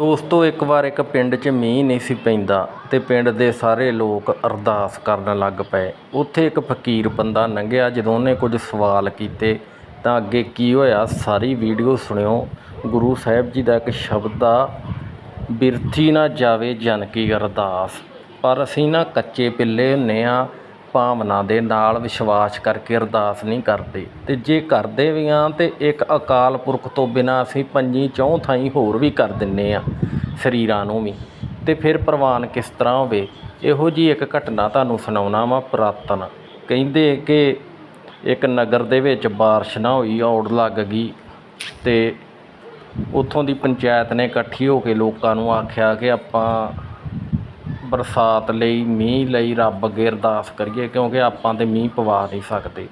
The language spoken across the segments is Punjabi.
ਦੋਸਤੋ, ਇੱਕ ਵਾਰ ਇੱਕ ਪਿੰਡ 'ਚ ਮੀਂਹ ਨਹੀਂ ਸੀ ਪੈਂਦਾ ਤੇ ਪਿੰਡ ਦੇ ਸਾਰੇ ਲੋਕ ਅਰਦਾਸ ਕਰਨ ਲੱਗ ਪਏ। ਉੱਥੇ ਇੱਕ ਫਕੀਰ ਬੰਦਾ ਲੰਘਿਆ, ਜਦੋਂ ਉਹਨੇ ਕੁਝ ਸਵਾਲ ਕੀਤੇ, ਤਾਂ ਅੱਗੇ ਕੀ ਹੋਇਆ? ਸਾਰੀ ਵੀਡੀਓ ਸੁਣਿਓ। ਗੁਰੂ ਸਾਹਿਬ ਜੀ ਦਾ ਇੱਕ ਸ਼ਬਦ ਆ ਬਿਰਥੀ ਨਾ ਜਾਵੇ ਜਨ ਕੀ ਅਰਦਾਸ। ਪਰ ਅਸੀਂ ਨਾ ਕੱਚੇ ਪਿੱਲੇ ਹੁੰਨੇ ਆ। ਭਾਵਨਾ ਦੇ ਨਾਲ ਵਿਸ਼ਵਾਸ ਕਰਕੇ ਅਰਦਾਸ ਨਹੀਂ ਕਰਦੇ। ਅਤੇ ਜੇ ਕਰਦੇ ਵੀ ਹਾਂ, ਤਾਂ ਇੱਕ ਅਕਾਲ ਪੁਰਖ ਤੋਂ ਬਿਨਾਂ ਅਸੀਂ ਪੰਜੀ ਚੌਂ ਥਾਈਂ ਹੋਰ ਵੀ ਕਰ ਦਿੰਦੇ ਹਾਂ ਸਰੀਰਾਂ ਨੂੰ ਵੀ। ਅਤੇ ਫਿਰ ਪ੍ਰਵਾਨ ਕਿਸ ਤਰ੍ਹਾਂ ਹੋਵੇ? ਇਹੋ ਜਿਹੀ ਇੱਕ ਘਟਨਾ ਤੁਹਾਨੂੰ ਸੁਣਾਉਣਾ ਵਾ ਪੁਰਾਤਨ। ਕਹਿੰਦੇ ਕਿ ਇੱਕ ਨਗਰ ਦੇ ਵਿੱਚ ਬਾਰਿਸ਼ ਨਾ ਹੋਈ, ਔੜ ਲੱਗ ਗਈ। ਅਤੇ ਉੱਥੋਂ ਦੀ ਪੰਚਾਇਤ ਨੇ ਇਕੱਠੀ ਹੋ ਕੇ ਲੋਕਾਂ ਨੂੰ ਆਖਿਆ ਕਿ ਆਪਾਂ ਬਰਸਾਤ ਲਈ, ਮੀਂਹ ਲਈ ਰੱਬ ਅੱਗੇ ਅਰਦਾਸ ਕਰੀਏ, ਕਿਉਂਕਿ ਆਪਾਂ ਤਾਂ ਮੀਂਹ ਪਵਾ ਨਹੀਂ ਸਕਦੇ।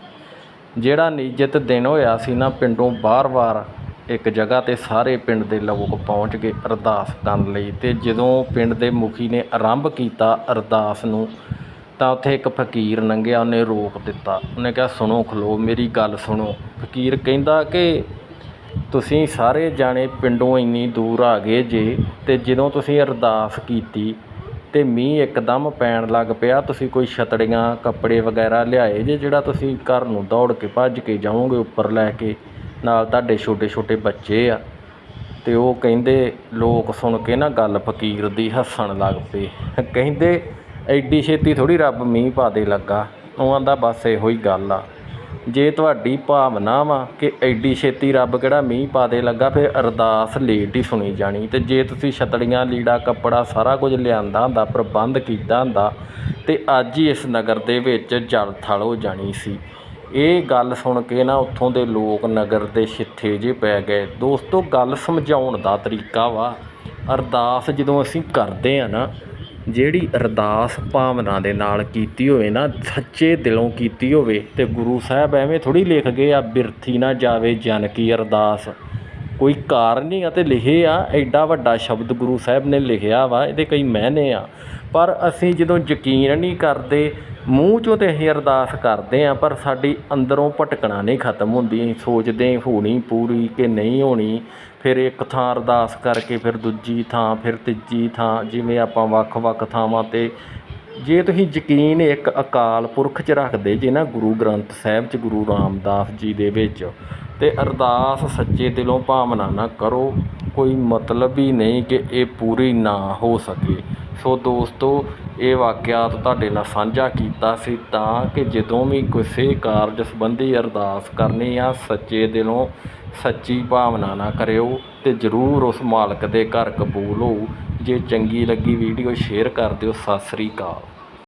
ਜਿਹੜਾ ਨਿਯਤ ਦਿਨ ਹੋਇਆ ਸੀ ਨਾ, ਪਿੰਡੋਂ ਬਾਰ-ਬਾਰ ਇੱਕ ਜਗ੍ਹਾ ਤੇ ਸਾਰੇ ਪਿੰਡ ਦੇ ਲੋਕ ਪਹੁੰਚ ਗਏ ਅਰਦਾਸ ਕਰਨ ਲਈ ਤੇ ਜਦੋਂ ਪਿੰਡ ਦੇ ਮੁਖੀ ਨੇ ਆਰੰਭ ਕੀਤਾ ਅਰਦਾਸ ਨੂੰ, ਤਾਂ ਉੱਥੇ ਇੱਕ ਫਕੀਰ ਲੰਘਿਆ ਉਹਨੇ ਰੋਕ ਦਿੱਤਾ। ਉਹਨੇ ਕਿਹਾ, ਸੁਣੋ, ਖਲੋ, ਮੇਰੀ ਗੱਲ ਸੁਣੋ। ਫਕੀਰ ਕਹਿੰਦਾ ਕਿ ਤੁਸੀਂ ਸਾਰੇ ਜਾਣੇ ਪਿੰਡੋਂ ਇੰਨੀ ਦੂਰ ਆ ਗਏ ਜੇ ਤੇ ਜਦੋਂ ਤੁਸੀਂ ਅਰਦਾਸ ਕੀਤੀ ਅਤੇ ਮੀਂਹ ਇੱਕਦਮ ਪੈਣ ਲੱਗ ਪਿਆ। ਤੁਸੀਂ ਕੋਈ ਛੱਤੜੀਆਂ, ਕੱਪੜੇ ਵਗੈਰਾ ਲਿਆਏ ਜੇ ਜਿਹੜਾ ਤੁਸੀਂ ਘਰ ਨੂੰ ਦੌੜ ਕੇ ਭੱਜ ਕੇ ਜਾਓਗੇ ਉੱਪਰ ਲੈ ਕੇ? ਨਾਲ ਤੁਹਾਡੇ ਛੋਟੇ ਛੋਟੇ ਬੱਚੇ ਆ ਅਤੇ ਉਹ ਕਹਿੰਦੇ, ਲੋਕ ਸੁਣ ਕੇ ਨਾ ਗੱਲ ਫਕੀਰ ਦੀ ਹੱਸਣ ਲੱਗ ਪਏ। ਕਹਿੰਦੇ, ਐਡੀ ਛੇਤੀ ਥੋੜ੍ਹੀ ਰੱਬ ਮੀਂਹ ਪਾ ਦੇ ਲੱਗਾ। ਉਹ ਆਂਦਾ ਬਸ ਇਹੋ ਹੀ ਗੱਲ ਆ। ਜੇ ਤੁਹਾਡੀ ਭਾਵਨਾ ਵਾ ਕਿ ਐਡੀ ਛੇਤੀ ਰੱਬ ਕਿਹੜਾ ਮੀਂਹ ਪਾ ਦੇ ਲੱਗਾ, ਫਿਰ ਅਰਦਾਸ ਲੇਟ ਹੀ ਸੁਣੀ ਜਾਣੀ। ਅਤੇ ਜੇ ਤੁਸੀਂ ਛਤੜੀਆਂ, ਲੀੜਾ, ਕੱਪੜਾ ਸਾਰਾ ਕੁਝ ਲਿਆਂਦਾ ਹੁੰਦਾ, ਪ੍ਰਬੰਧ ਕੀਤਾ ਹੁੰਦਾ, ਤੇ ਅੱਜ ਹੀ ਇਸ ਨਗਰ ਦੇ ਵਿੱਚ ਜਲ ਥਲ ਹੋ ਜਾਣੀ ਸੀ। ਇਹ ਗੱਲ ਸੁਣ ਕੇ ਨਾ ਉੱਥੋਂ ਦੇ ਲੋਕ ਨਗਰ ਦੇ ਛਿੱਥੇ ਜਿਹੇ ਪੈ ਗਏ। ਦੋਸਤੋ, ਗੱਲ ਸਮਝਾਉਣ ਦਾ ਤਰੀਕਾ ਵਾ। ਅਰਦਾਸ ਜਦੋਂ ਅਸੀਂ ਕਰਦੇ ਹਾਂ ਨਾ ਜਿਹੜੀ ਅਰਦਾਸ ਭਾਵਨਾ ਦੇ ਨਾਲ ਕੀਤੀ ਹੋਵੇ ਨਾ, ਸੱਚੇ ਦਿਲੋਂ ਕੀਤੀ ਹੋਵੇ ਅਤੇ ਗੁਰੂ ਸਾਹਿਬ ਐਵੇਂ ਥੋੜ੍ਹੀ ਲਿਖ ਗਏ ਆ, ਬਿਰਥੀ ਨਾ ਜਾਵੇ ਜਨ ਕੀ ਅਰਦਾਸ। ਕੋਈ ਕਾਰ ਨਹੀਂ ਆ ਤੇ ਲਿਖੇ ਆ, ਐਡਾ ਵੱਡਾ ਸ਼ਬਦ ਗੁਰੂ ਸਾਹਿਬ ਨੇ ਲਿਖਿਆ ਵਾ, ਇਹਦੇ ਕਈ ਮਾਇਨੇ ਆ। ਪਰ ਅਸੀਂ ਜਦੋਂ ਯਕੀਨ ਨਹੀਂ ਕਰਦੇ, ਮੂੰਹ ਚੋਂ ਤਾਂ ਅਸੀਂ ਅਰਦਾਸ ਕਰਦੇ ਆ, ਪਰ ਸਾਡੀ ਅੰਦਰੋਂ ਭਟਕਣਾ ਨਹੀਂ ਖਤਮ ਹੁੰਦੀ। ਸੋਚਦੇ ਹੋਣੀ ਪੂਰੀ ਕਿ ਨਹੀਂ ਹੋਣੀ, ਫਿਰ ਇੱਕ ਥਾਂ ਅਰਦਾਸ ਕਰਕੇ ਫਿਰ ਦੂਜੀ ਥਾਂ, ਫਿਰ ਤੀਜੀ ਥਾਂ, ਜਿਵੇਂ ਆਪਾਂ ਵੱਖ-ਵੱਖ ਥਾਵਾਂ ਤੇ। ਜੇ ਤੁਸੀਂ ਯਕੀਨ ਇੱਕ ਅਕਾਲ ਪੁਰਖ 'ਚ ਰੱਖਦੇ, ਜੇ ਨਾ ਗੁਰੂ ਗ੍ਰੰਥ ਸਾਹਿਬ 'ਚ ਗੁਰੂ ਰਾਮਦਾਸ ਜੀ ਦੇ ਵਿੱਚ ਅਤੇ ਅਰਦਾਸ ਸੱਚੇ ਦਿਲੋਂ ਭਾਵਨਾ ਨਾ ਕਰੋ। ਕੋਈ ਮਤਲਬ ਹੀ ਨਹੀਂ ਕਿ ਇਹ ਪੂਰੀ ਨਾ ਹੋ ਸਕੇ। ਸੋ ਦੋਸਤੋ, ਇਹ ਵਾਕਿਆਤ ਤੁਹਾਡੇ ਨਾਲ ਸਾਂਝਾ ਕੀਤਾ ਸੀ ਤਾਂ ਕਿ ਜਦੋਂ ਵੀ ਕਿਸੇ ਕਾਰਜ ਸੰਬੰਧੀ ਅਰਦਾਸ ਕਰਨੀ ਆ, ਸੱਚੇ ਦਿਲੋਂ ਸੱਚੀ ਭਾਵਨਾ ਨਾ ਕਰਿਓ ਤੇ ਜ਼ਰੂਰ ਉਸ ਮਾਲਕ ਦੇ ਘਰ ਕਬੂਲ ਹੋਊ। ਜੇ ਚੰਗੀ ਲੱਗੀ ਵੀਡੀਓ, ਸ਼ੇਅਰ ਕਰ ਦਿਓ। ਸਤਿ ਸ੍ਰੀ ਅਕਾਲ।